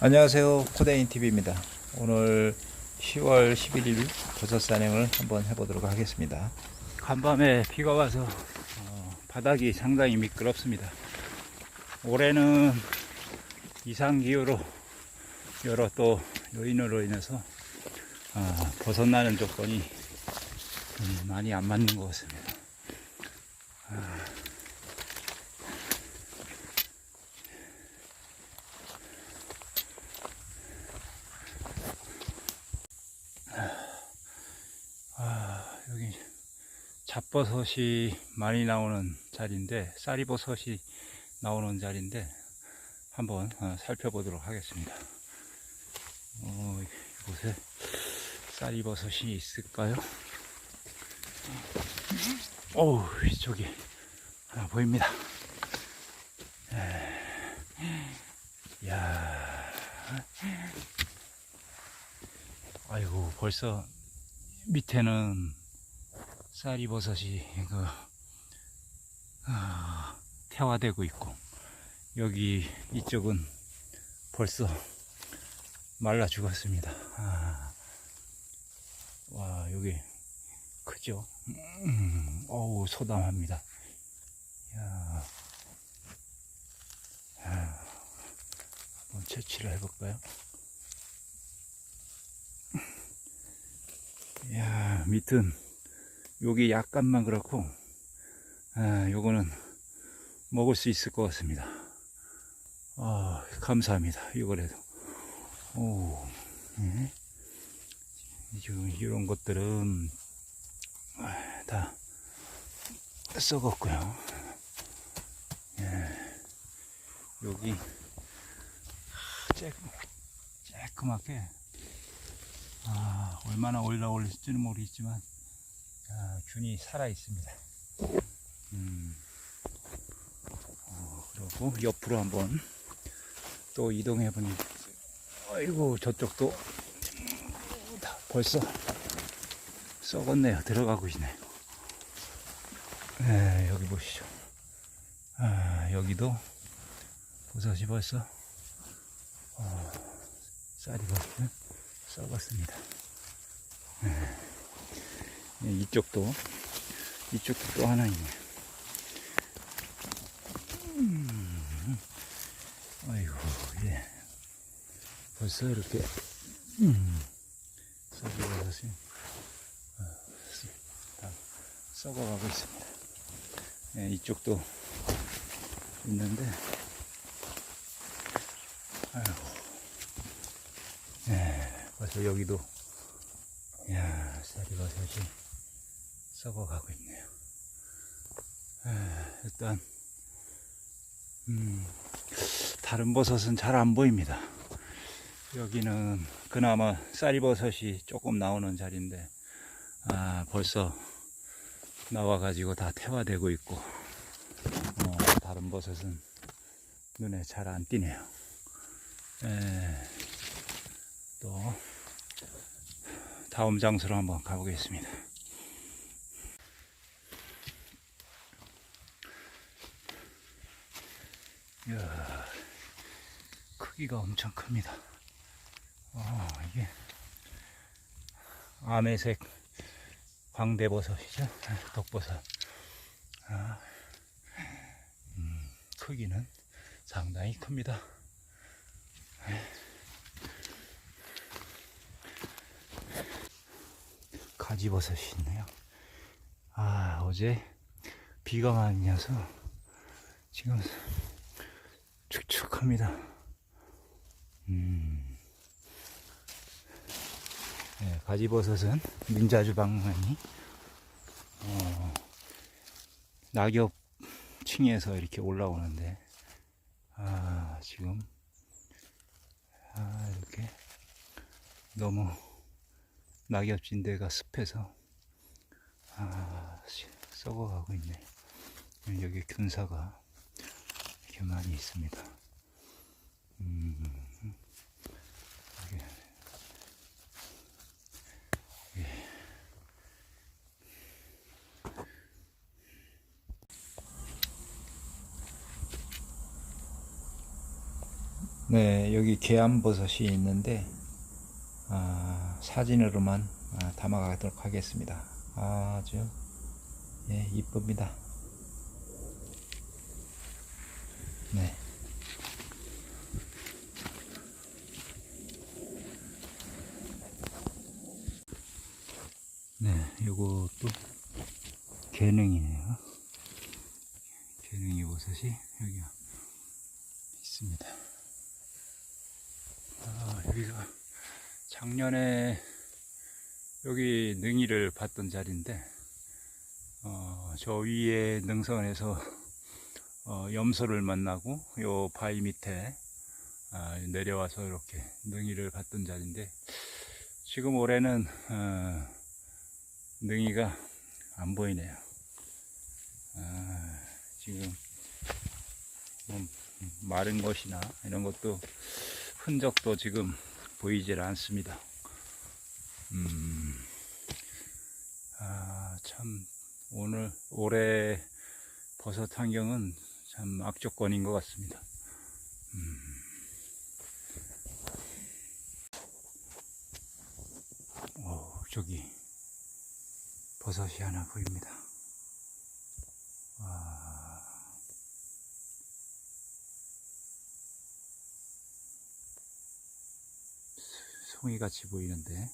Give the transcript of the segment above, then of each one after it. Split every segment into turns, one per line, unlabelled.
안녕하세요. 코데인 TV입니다. 오늘 10월 11일 버섯 산행을 한번 해보도록 하겠습니다. 간밤에 비가 와서 어, 바닥이 상당히 미끄럽습니다. 올해는 이상 기후로 여러 또 요인으로 인해서 아, 벗어나는 조건이 음, 많이 안 맞는 것 같습니다. 아, 여기 잡버섯이 많이 나오는 자리인데, 쌀이버섯이 나오는 자리인데, 한번 어, 살펴보도록 하겠습니다. 어, 이곳에 쌀이버섯이 있을까요? 어우, 이쪽이 하나 보입니다. 에, 야 아이고, 벌써 밑에는 쌀이버섯이 그 아, 태화되고 있고 여기 이쪽은 벌써 말라 죽었습니다. 아, 와 여기 크죠? 음, 어우 소담합니다. 야, 아, 한번 채취를 해볼까요? 야, 밑은 여기 약간만 그렇고 아, 요거는 먹을 수 있을 것 같습니다. 아, 감사합니다. 이거라도. 오, 예. 이런- 것들은 아, 다 썩었고요. 예. 여기 쬐, 쬐끄맣게 아, 얼마나 올라올지는 모르겠지만, 아, 균이 살아 있습니다. 음, 어, 그리고 옆으로 한번 또 이동해 보니, 아이고, 저쪽도 다 벌써 썩었네요. 들어가고 있네요. 네, 여기 보시죠. 아, 여기도 버섯이 벌써, 어, 쌀이 벌써 썩었습니다. 네. 네, 이쪽도 이쪽도 또 하나 있네요. 음, 아이고 예. 벌써 이렇게 음, 다 썩어가고 있습니다. 예, 이쪽도 있는데 아이고 예, 벌써 여기도 야 쌀이버섯이 썩어가고 있네요. 에, 일단 음, 다른 버섯은 잘 안 보입니다. 여기는 그나마 쌀이버섯이 조금 나오는 자리인데 아, 벌써 나와가지고 다 태화되고 있고 어, 다른 버섯은 눈에 잘 안 띄네요. 에, 또 다음 장소로 한번 가보겠습니다. 이야, 크기가 엄청 큽니다. 어, 이게 아메색 광대버섯이죠. 독버섯. 아, 음, 크기는 상당히 큽니다. 가지버섯이 있네요. 아, 어제 비가 많이 와서 지금 축축합니다. 음. 네, 가지버섯은 민자주 방만이 어, 낙엽 층에서 이렇게 올라오는데 아, 지금 아, 이렇게 너무 낙엽진대가 습해서 아, 씨, 썩어가고 있네. 여기 균사가 이렇게 많이 있습니다. 네, 여기 계암버섯이 있는데 아, 사진으로만 아, 담아가도록 하겠습니다. 아주 예, 이쁩니다. 네. 네, 요것도 개능이네요. 개능이 버섯이 여기 있습니다. 아, 여기가 작년에 여기 능이를 봤던 자리인데, 어, 저 위에 능선에서 어, 염소를 만나고 요 바위 밑에 아, 내려와서 이렇게 능이를 봤던 자리인데, 지금 올해는 어, 능이가 안 보이네요. 아, 지금 뭐 마른 것이나 이런 것도 흔적도 지금 보이질 않습니다. 음, 아, 참, 오늘, 올해 버섯 환경은 참 악조건인 것 같습니다. 음. 오, 저기, 버섯이 하나 보입니다. 송이 같이 보이는데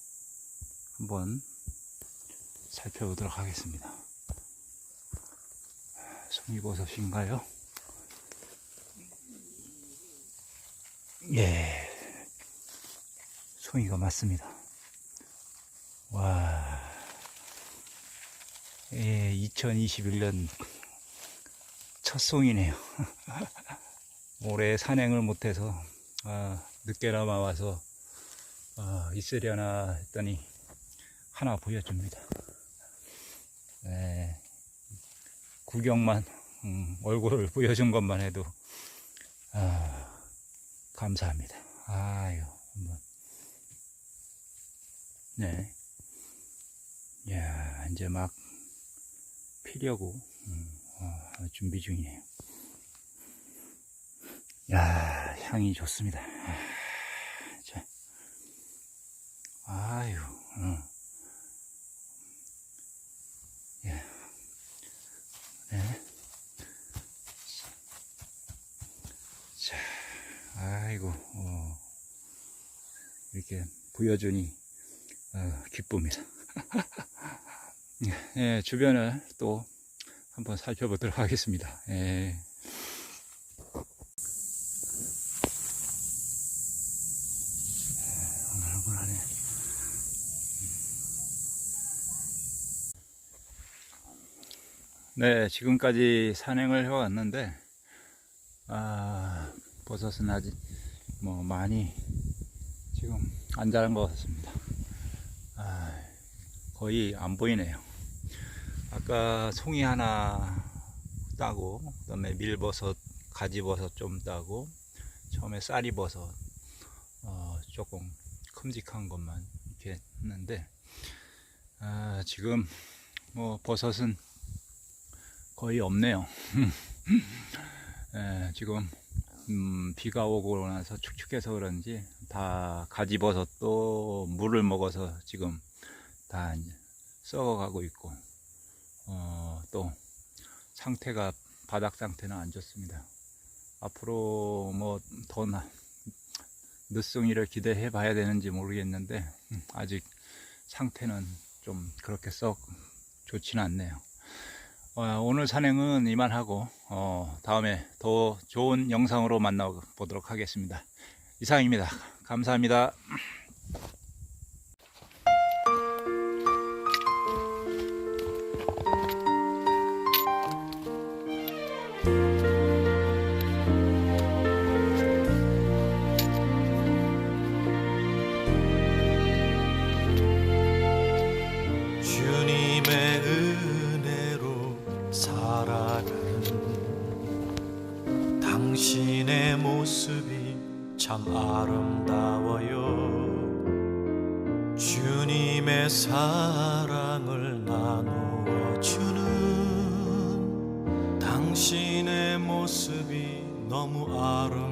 한번 살펴보도록 하겠습니다. 송이버섯인가요? 예, 송이가 맞습니다. 와, 예, 2021년 첫 송이네요. 올해 산행을 못해서 아, 늦게나마 와서 아, 있으려나 했더니 하나 보여줍니다. 네, 구경만 음, 얼굴을 보여준 것만 해도 아, 감사합니다. 아유, 한번 네, 야 이제 막 피려고 음, 어, 준비 중이에요. 야 향이 좋습니다. 아, 자. 아유, 어. 예. 네. 자, 아이고, 어. 이렇게 보여주니, 어, 기쁩니다. 예, 주변을 또 한번 살펴보도록 하겠습니다. 예. 흥얼흥얼하네. 네, 지금까지 산행을 해왔는데, 아, 버섯은 아직 뭐 많이 지금 안 자란 것 같습니다. 아, 거의 안 보이네요. 아까 송이 하나 따고, 그 다음에 밀버섯, 가지버섯 좀 따고, 처음에 쌀이버섯, 어, 조금 큼직한 것만 이렇게 했는데, 아, 지금 뭐 버섯은 거의 없네요. 예, 지금 음, 비가 오고 나서 축축해서 그런지 다 가지버섯도 물을 먹어서 지금 다 썩어가고 있고 어, 또 상태가 바닥 상태는 안 좋습니다. 앞으로 뭐더 늦송이를 기대해 봐야 되는지 모르겠는데 음, 아직 상태는 좀 그렇게 썩 좋지는 않네요. 어, 오늘 산행은 이만하고 어, 다음에 더 좋은 영상으로 만나보도록 하겠습니다. 이상입니다. 감사합니다.
당신의 모습이 참 아름다워요. 주님의 사랑을 나누어 주는 당신의 모습이 너무 아름다워요